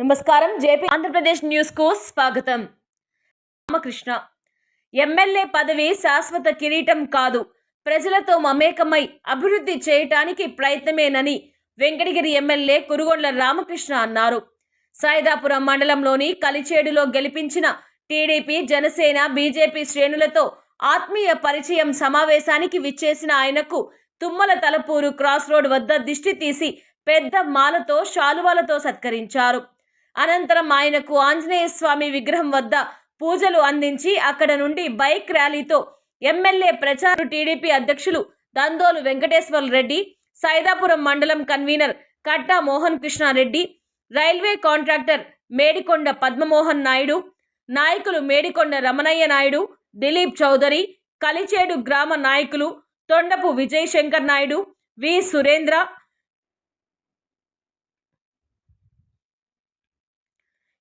నమస్కారం. జేపీ ఆంధ్రప్రదేశ్ న్యూస్కు స్వాగతం. రామకృష్ణ. ఎమ్మెల్యే పదవి శాశ్వత కిరీటం కాదు. ప్రజలతో మమేకమై అభివృద్ధి చేయటానికి ప్రయత్నమేనని వెంకటగిరి ఎమ్మెల్యే కురుగొండ్ల రామకృష్ణ అన్నారు. సాయిదాపురం మండలంలోని కలిచేడులో గెలిపించిన టీడీపీ జనసేన బీజేపీ శ్రేణులతో ఆత్మీయ పరిచయం సమావేశానికి విచ్చేసిన ఆయనకు తుమ్మల తలపూరు క్రాస్ రోడ్ వద్ద దిష్టి తీసి పెద్ద మాలతో శాలువాలతో సత్కరించారు. అనంతరం ఆయనకు ఆంజనేయ స్వామి విగ్రహం వద్ద పూజలు అందించి అక్కడ నుండి బైక్ ర్యాలీతో ఎమ్మెల్యే ప్రచారు టీడీపీ అధ్యక్షులు దందోలు వెంకటేశ్వర రెడ్డి సైదాపురం మండలం convener Katta Mohan Krishnareddy railway contractor Medikonda Padmamohan Naidu నాయకులు మేడికొండ రమణయ్య నాయుడు దిలీప్ చౌదరి కలిచేడు గ్రామ నాయకులు Thondapu Vijay Shankar Naidu V Surendra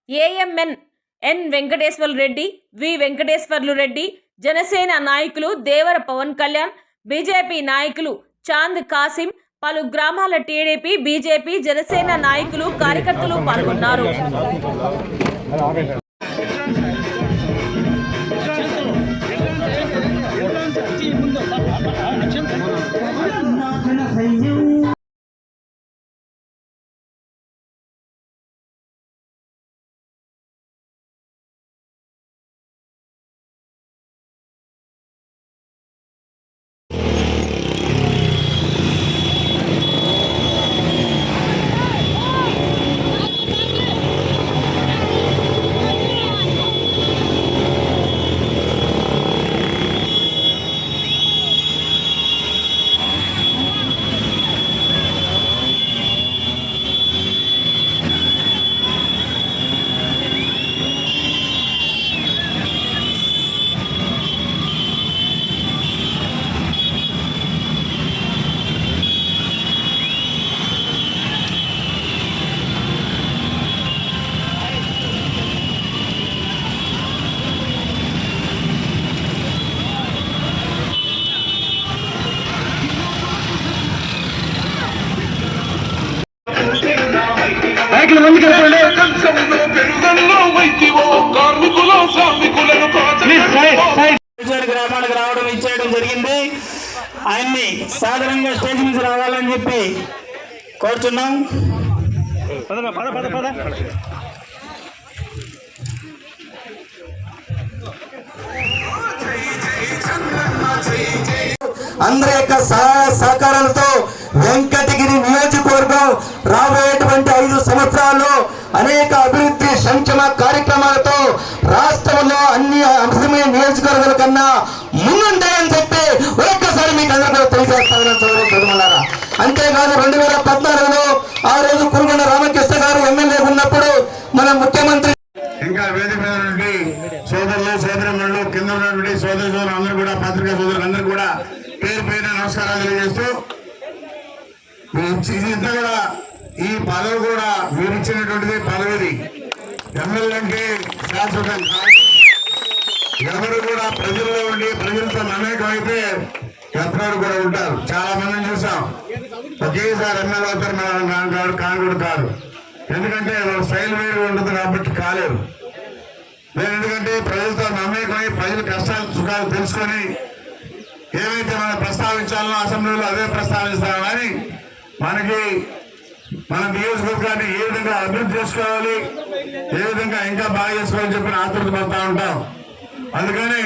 AMN N Venkateswara Reddy V Venkateswarlu Reddy Janasena నాయకులు దేవర పవన్ కళ్యాణ్ బీజేపీ నాయకులు చాంద్ కాసిం పలు గ్రామాల టీడీపీ బీజేపీ జనసేన నాయకులు కార్యకర్తలు పాల్గొన్నారు. గ్రామానికి రావడం ఇచ్చేయడం జరిగింది. ఆయన్ని సాధారణంగా స్టేజ్ నుంచి రావాలని చెప్పి కోరుతున్నాం. పద పద పద. అందరి యొక్క సహాయ సహకారాలతో వెంకటగిరి ముందుంటాయని చెప్పి ఒక్కసారి మీకు అందరూ కూడా తెలియజేస్తామని చదువు చదువులారా అంతేకాదు రెండు వేల పద్నాలుగులో ఆ రోజు కురుగొండ రామకృష్ణ గారు ఎమ్మెల్యే ఉన్నప్పుడు మన ముఖ్యమంత్రి ఇంకా వేదిక మీద నుండి సోదరులు సోదరులు కింద ఉన్నటువంటి సోదరు సోదరులు అందరూ కూడా పత్రికా సోదరులు అందరూ కూడా పేరు పేరు నమస్కారాలు తెలియజేస్తూ ఇంత కూడా ఈ పదవి కూడా మీరు ఇచ్చినటువంటిది పదవిది. ఎమ్మెల్యే అంటే శాశ్వతం కాదు ఎవరు కూడా ప్రజల్లో ఉండి ప్రజలతో మమేకం అయితే కూడా ఉంటారు. చాలా మందిని చూసాం. ఒకేసారి ఎమ్మెల్యే అవుతారు మనం కాదు కానుడు కాదు ఎందుకంటే వాళ్ళ స్టైల్ వేరు ఉంటుంది కాబట్టి కాలేరు. నేను ఎందుకంటే ప్రజలతో మమేకమై ప్రజల కష్టాలు సుఖాలు తెలుసుకొని ఏమైతే మనం ప్రస్తావించాలో అసెంబ్లీలో అదే ప్రస్తావిస్తాం కానీ మనకి మన నియోజకవర్గాన్ని ఏ విధంగా అభివృద్ధి చేసుకోవాలి ఏ విధంగా ఇంకా బాగా చేసుకోవాలని చెప్పి ఆతృత పడతా ఉంటాం. అందుకని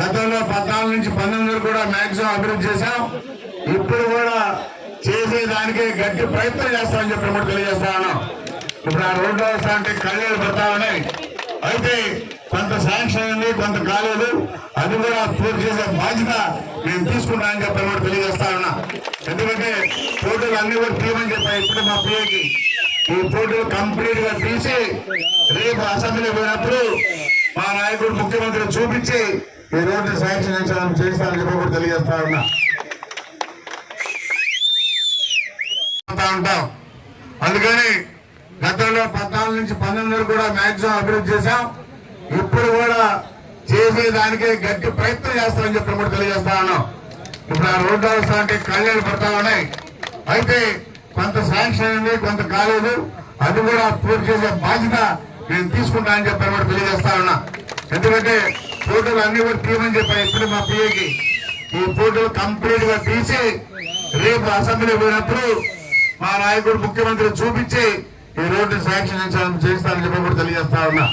గతంలో పద్నాలుగు నుంచి పంతొమ్మిది వరకు కూడా మ్యాక్సిమం అభివృద్ధి చేశాం. ఇప్పుడు కూడా చేసేదానికి గట్టి ప్రయత్నం చేస్తామని చెప్పి కూడా తెలియజేస్తా ఉన్నాం. ఇప్పుడు ఆ రోడ్లు వస్తా అంటే కళ్ళేలు పడతా ఉన్నాయి. అయితే కొంత శాంక్షన్ ఉంది కొంత కాలేదు. అది కూడా పూర్తి చేసే బాధ్యత నేను తీసుకుంటానని చెప్పి కూడా తెలియజేస్తా ఉన్నా. ఎందుకంటే ఫోటోలు అన్ని కూడా తీయమని చెప్పాను ఇప్పుడు మా పిఏకి ఈ ఫోటోలు కంప్లీట్గా తీసి రేపు అసెంబ్లీ పోయినప్పుడు నాయకుడు ముఖ్యమంత్రి చూపించి ఈ రోడ్డు శాంక్షన్ చేస్తానని చేస్తానని చెప్పి కూడా తెలియజేస్తా ఉన్నా. ఉంటాం. అందుకని గతంలో పద్నాలుగు నుంచి పంతొమ్మిది వరకు కూడా మ్యాక్సిమం అభివృద్ధి చేశాం. ఇప్పుడు కూడా చేసేదానికే గట్టి ప్రయత్నం చేస్తామని చెప్పి కూడా తెలియజేస్తా ఉన్నాం. ఇప్పుడు ఆ రోడ్డు వ్యవస్థ అంటే కళ్యాణ్ పడతా ఉన్నాయి. అయితే కొంత శాంక్షన్ ఉంది కొంత కాలేదు. అది కూడా పూర్తి చేసే బాధ్యత నేను తీసుకుంటానని చెప్పి కూడా తెలియజేస్తా ఉన్నా. ఎందుకంటే ఫోటోలు అన్ని కూడా తీయమని చెప్పాను ఇప్పుడు మా పిఏకి. ఈ ఫోటోలు కంప్లీట్గా తీసి రేపు అసెంబ్లీ పోయినప్పుడు మా నాయకుడు ముఖ్యమంత్రి చూపించి ఈ రోడ్డు శాంక్షన్ చేస్తానని చెప్పి కూడా తెలియజేస్తా ఉన్నా.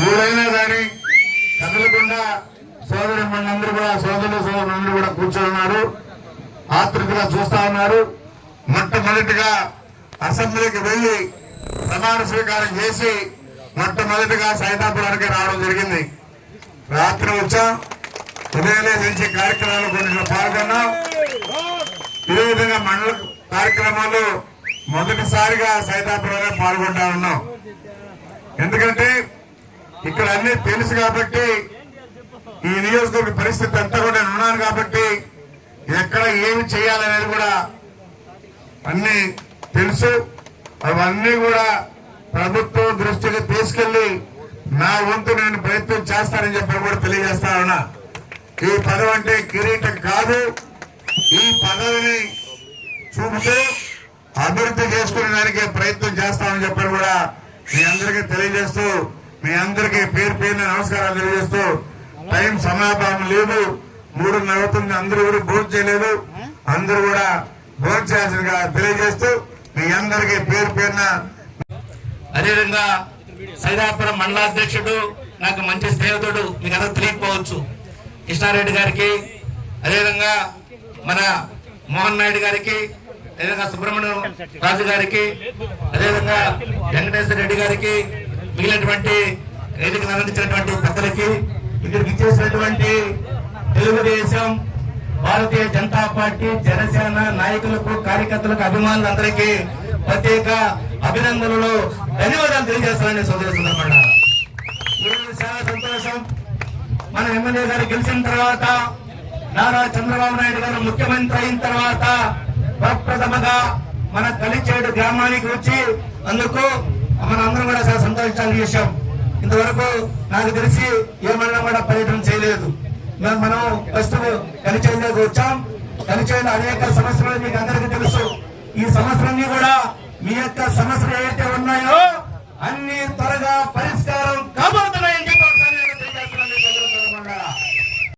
మూడైనా కానీ కదలకుండా సోదరి మనందరూ కూడా సోదరులు సోదరులందరూ కూడా కూర్చొని ఉన్నారు. ఆతృతగా చూస్తా ఉన్నారు. మొట్టమొదటిగా అసెంబ్లీకి వెళ్ళి ప్రమాణ స్వీకారం చేసి మొట్టమొదటిగా సైతాపురానికి రావడం జరిగింది. రాత్రి వచ్చాం ఉదయం నుంచి కార్యక్రమాలు కొన్ని పాల్గొన్నాం. ఇదే విధంగా మండల కార్యక్రమాలు మొదటిసారిగా సైతాపురంలో పాల్గొంటా ఉన్నాం. ఎందుకంటే ఇక్కడ అన్ని తెలుసు కాబట్టి ఈ నియోజకవర్గ పరిస్థితి అంతా కూడా నేను ఉన్నాను కాబట్టి ఎక్కడ ఏమి చేయాలనేది కూడా అన్ని తెలుసు. అవన్నీ కూడా ప్రభుత్వం దృష్టికి తీసుకెళ్ళి నా వంతు నేను ప్రయత్నం చేస్తానని చెప్పి కూడా తెలియజేస్తా ఉన్నా. ఈ పదవి అంటే కిరీటం కాదు. ఈ పదవిని చూపుతూ అభివృద్ధి చేసుకునే దానికి ప్రయత్నం చేస్తామని చెప్పారు కూడా మీ అందరికీ తెలియజేస్తూ మీ అందరికీ పేరు పేరున నమస్కారాలు తెలియజేస్తూ టైం సమాధానం లేదు. మూడున్నర అవుతుంది. అందరూ కూడా భోజనం చేయలేదు. అందరూ కూడా భోజనం చేయాల్సిందిగా తెలియజేస్తూ మీ అందరికీ పేరు పేరున అదేవిధంగా సైదాపురం మండలాధ్యక్షుడు నాకు మంచి స్నేహితుడు మీకు అందరూ తెలియకపోవచ్చు. కృష్ణారెడ్డి గారికి అదేవిధంగా మన మోహన్ నాయుడు గారికి అదేవిధంగా సుబ్రహ్మణ్యం రాజు గారికి అదేవిధంగా వెంకటేశ్వర రెడ్డి గారికి మిగిలినటువంటి వేదికను అందించినటువంటి పెద్దలకి ఇక్కడికి ఇచ్చేసినటువంటి తెలుగుదేశం భారతీయ జనతా పార్టీ జనసేన నాయకులకు కార్యకర్తలకు అభిమానులందరికీ ప్రత్యేక అభినందనలు ధన్యవాదాలు తెలియజేస్తానని సోదరి సందర్భంగా చాలా సంతోషం. మన ఎమ్మెల్యే గారు గెలిచిన తర్వాత నారా చంద్రబాబు నాయుడు గారు ముఖ్యమంత్రి అయిన తర్వాత ప్రప్రథమగా మన కలిచేడు గ్రామానికి వచ్చి అందుకు మన అందరం కూడా చాలా సంతోషించాల్సిన విషయం ఇంతవరకు నాకు తెలిసి ఏమన్నా కూడా పర్యటన చేయలేదు. మనం ఫస్ట్ కలిచేందుకు వచ్చాం. కలిచేందు అనేక సమస్యలు మీకు అందరికీ తెలుసు. ఈ సమస్యలన్నీ కూడా మీ యొక్క సమస్యలు ఏవైతే ఉన్నాయో అన్ని త్వరగా పరిష్కారం కాదు.